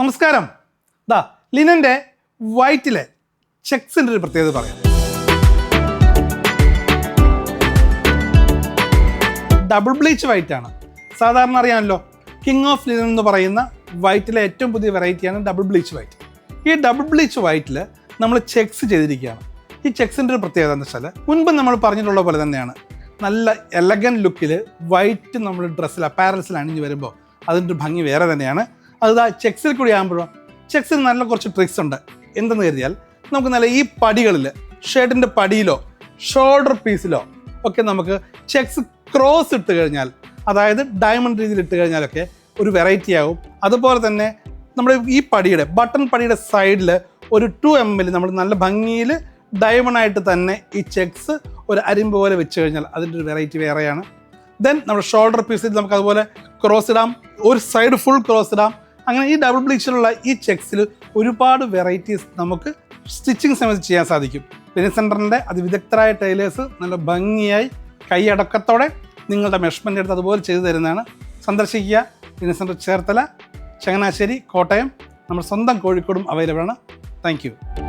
നമസ്കാരം. ദാ ലിനന്റെ വൈറ്റിലെ ചെക്സിന്റെ ഒരു പ്രത്യേകത പറയാം. ഡബിൾ ബ്ലീച്ച് വൈറ്റ് ആണ്. സാധാരണ അറിയാമല്ലോ കിങ് ഓഫ് ലിനൻ എന്ന് പറയുന്ന വൈറ്റിലെ ഏറ്റവും പുതിയ വെറൈറ്റിയാണ് ഡബിൾ ബ്ലീച്ച് വൈറ്റ് ഈ ഡബിൾ ബ്ലീച്ച് വൈറ്റിൽ നമ്മൾ ചെക്സ് ചെയ്തിരിക്കുകയാണ്. ഈ ചെക്സിന്റെ ഒരു പ്രത്യേകത എന്ന് വെച്ചാൽ മുൻപ് നമ്മൾ പറഞ്ഞിട്ടുള്ള പോലെ തന്നെയാണ്. നല്ല എലഗൻ ലുക്കിൽ വൈറ്റ് നമ്മൾ ഡ്രസ്സിൽ അപ്പാരൽസിൽ അണിഞ്ഞ് വരുമ്പോൾ അതിന്റെ ഭംഗി വേറെ തന്നെയാണ്. അത് ആ ചെക്സിൽ കൂടി ആകുമ്പോഴും ചെക്സിൽ നല്ല കുറച്ച് ട്രിക്സ് ഉണ്ട്. എന്തെന്ന് കരുതിയാൽ നമുക്ക് നല്ല ഈ പടികളിൽ ഷർട്ടിന്റെ പടിയിലോ ഷോൾഡർ പീസിലോ ഒക്കെ നമുക്ക് ചെക്സ് ക്രോസ് ഇട്ട് കഴിഞ്ഞാൽ അതായത് ഡയമണ്ട് രീതിയിൽ ഇട്ട് കഴിഞ്ഞാലൊക്കെ ഒരു വെറൈറ്റി ആകും അതുപോലെ തന്നെ നമ്മുടെ ഈ പടിയുടെ ബട്ടൺ പടിയുടെ സൈഡിൽ ഒരു ടു എം എൽ നമ്മൾ നല്ല ഭംഗിയിൽ ഡയമണ്ട് ആയിട്ട് തന്നെ ഈ ചെക്സ് ഒരു അരിമ്പ് പോലെ വെച്ച് കഴിഞ്ഞാൽ അതിന്റെ ഒരു വെറൈറ്റി വേറെയാണ്. ദെൻ നമ്മുടെ ഷോൾഡർ പീസിൽ നമുക്ക് അതുപോലെ ക്രോസ് ഇടാം. ഒരു സൈഡ് ഫുൾ ക്രോസ് ഇടാം. അങ്ങനെ ഈ ഡബിൾ ബ്ലീച്ചിലുള്ള ഈ ചെക്സിൽ ഒരുപാട് വെറൈറ്റീസ് നമുക്ക് സ്റ്റിച്ചിങ് സമയത്ത് ചെയ്യാൻ സാധിക്കും. പിന്നെ സെന്ററിന്റെ അതിവിദഗ്ധരായ ടൈലേഴ്സ് നല്ല ഭംഗിയായി കൈയടക്കത്തോടെ നിങ്ങളുടെ മെഷർമെന്റ് എടുത്ത് അതുപോലെ ചെയ്തു തരുന്നതാണ്. സന്ദർശിക്കുക. പിന്നെ സെന്റർ ചേർത്തല ചങ്ങനാശ്ശേരി കോട്ടയം. നമ്മുടെ സ്വന്തം കോഴിക്കോടും അവൈലബിൾ ആണ്. താങ്ക്